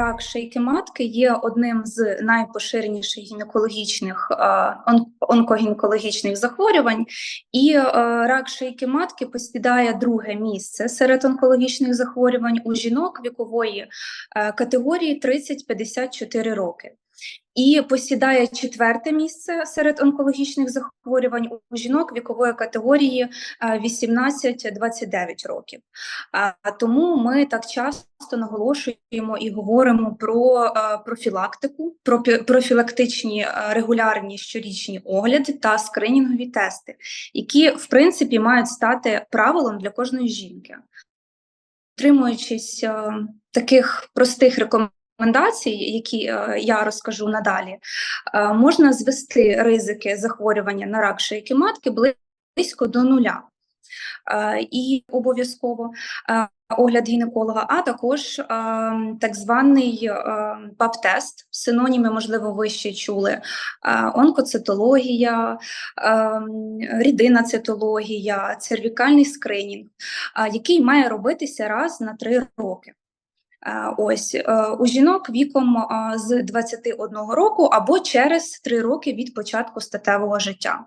Рак шийки матки є одним з найпоширеніших гінекологічних е, онкогінекологічних захворювань, і е, рак шийки матки посідає друге місце серед онкологічних захворювань у жінок вікової е, категорії 30-54 роки і посідає четверте місце серед онкологічних захворювань у жінок вікової категорії 18-29 років. Тому ми так часто наголошуємо і говоримо про профілактику, про профілактичні регулярні щорічні огляди та скринінгові тести, які в принципі мають стати правилом для кожної жінки. Тримуючись таких простих рекомендацій, рекомендацій, які е, я розкажу надалі, е, можна звести ризики захворювання на рак шийки матки близько до нуля. Е, і обов'язково огляд гінеколога, а також так званий ПАП-тест, синоніми, можливо, ви ще чули: онкоцитологія, рідина цитологія, цервікальний скринінг, який має робитися раз на три роки. Е, ось е, у жінок віком е, з 21 року або через 3 роки від початку статевого життя.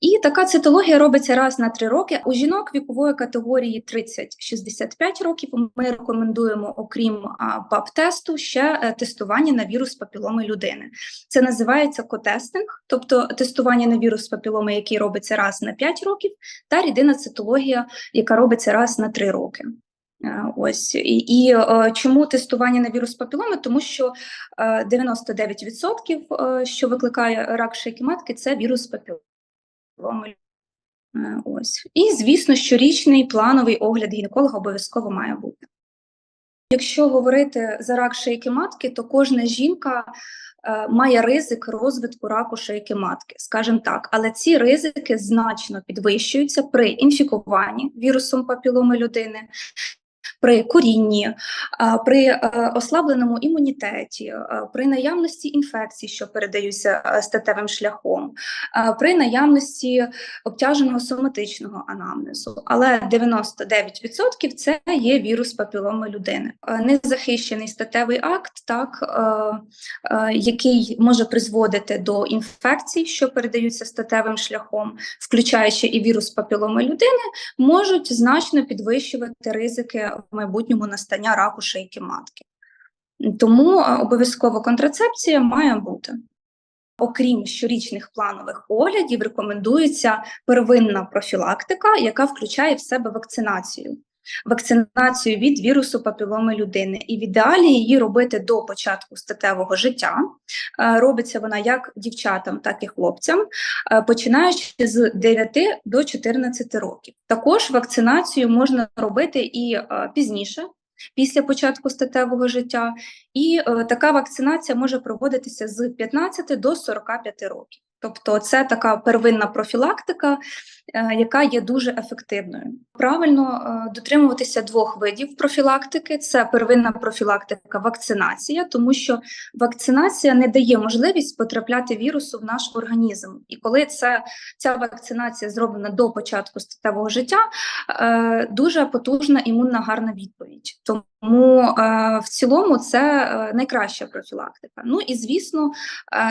І така цитологія робиться раз на 3 роки. У жінок вікової категорії 30-65 років. Ми рекомендуємо, окрім ПАП-тесту, ще тестування на вірус папіломи людини. Це називається котестинг, тобто тестування на вірус папіломи, який робиться раз на 5 років, та рідина цитологія, яка робиться раз на 3 роки. Е, ось і, і е, чому тестування на вірус папіломи? Тому що 99%, е, що викликає рак шийки матки, це вірус папіломи. Ось і звісно, щорічний плановий огляд гінеколога обов'язково має бути. Якщо говорити за рак шийки матки, то кожна жінка е, має ризик розвитку раку шийки матки, скажімо так, але ці ризики значно підвищуються при інфікуванні вірусом папіломи людини, при корінні, при е, ослабленому імунітеті, при наявності інфекцій, що передаються е, статевим шляхом, при наявності обтяженого соматичного анамнезу. Але 99% це є вірус папіломи людини. Е, незахищений статевий акт, так, який може призводити до інфекцій, що передаються статевим шляхом, включаючи і вірус папіломи людини, можуть значно підвищувати ризики в майбутньому настання раку шийки матки. Тому е, обов'язково контрацепція має бути. Окрім щорічних планових оглядів, рекомендується первинна профілактика, яка включає в себе вакцинацію. Вакцинацію від вірусу папіломи людини, і в ідеалі її робити до початку статевого життя. Е, робиться вона як дівчатам, так і хлопцям, е, починаючи з 9 до 14 років. Також вакцинацію можна робити і е, пізніше. Після початку статевого життя, і е, така вакцинація може проводитися з 15 до 45 років. Тобто, це така первинна профілактика, Е, яка є дуже ефективною. Правильно е, дотримуватися двох видів профілактики: це первинна профілактика, вакцинація, тому що вакцинація не дає можливість потрапляти вірусу в наш організм. І коли це ця вакцинація зроблена до початку статевого життя, е, дуже потужна імунна гарна відповідь. Тому в цілому це найкраща профілактика. Ну і звісно,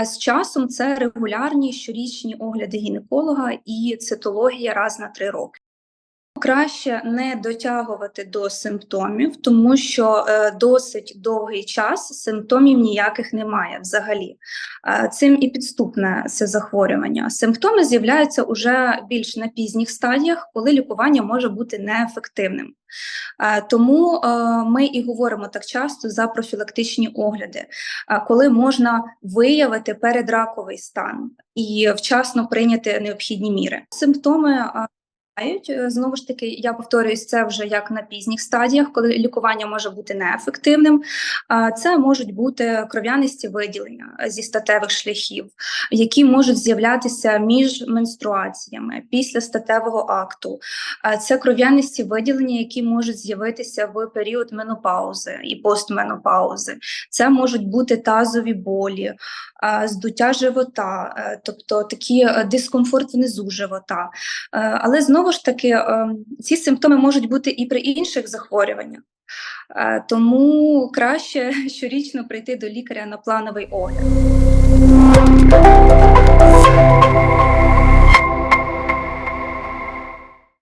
з часом це регулярні щорічні огляди гінеколога і цитологія раз на три роки. Краще не дотягувати до симптомів, тому що е, досить довгий час симптомів ніяких немає взагалі. Е, цим і підступне це захворювання. Симптоми з'являються уже більш на пізніх стадіях, коли лікування може бути неефективним. Е, тому ми і говоримо так часто за профілактичні огляди, коли можна виявити передраковий стан і вчасно прийняти необхідні міри. Симптоми знову ж таки, я повторююсь, це вже як на пізніх стадіях, коли лікування може бути неефективним. Це можуть бути кров'янисті виділення зі статевих шляхів, які можуть з'являтися між менструаціями після статевого акту. Це кров'янисті виділення, які можуть з'явитися в період менопаузи і постменопаузи. Це можуть бути тазові болі, здуття живота, е, тобто такий е, дискомфорт внизу живота. Але знову знову ж таки, е, ці симптоми можуть бути і при інших захворюваннях, е, тому краще щорічно прийти до лікаря на плановий огляд.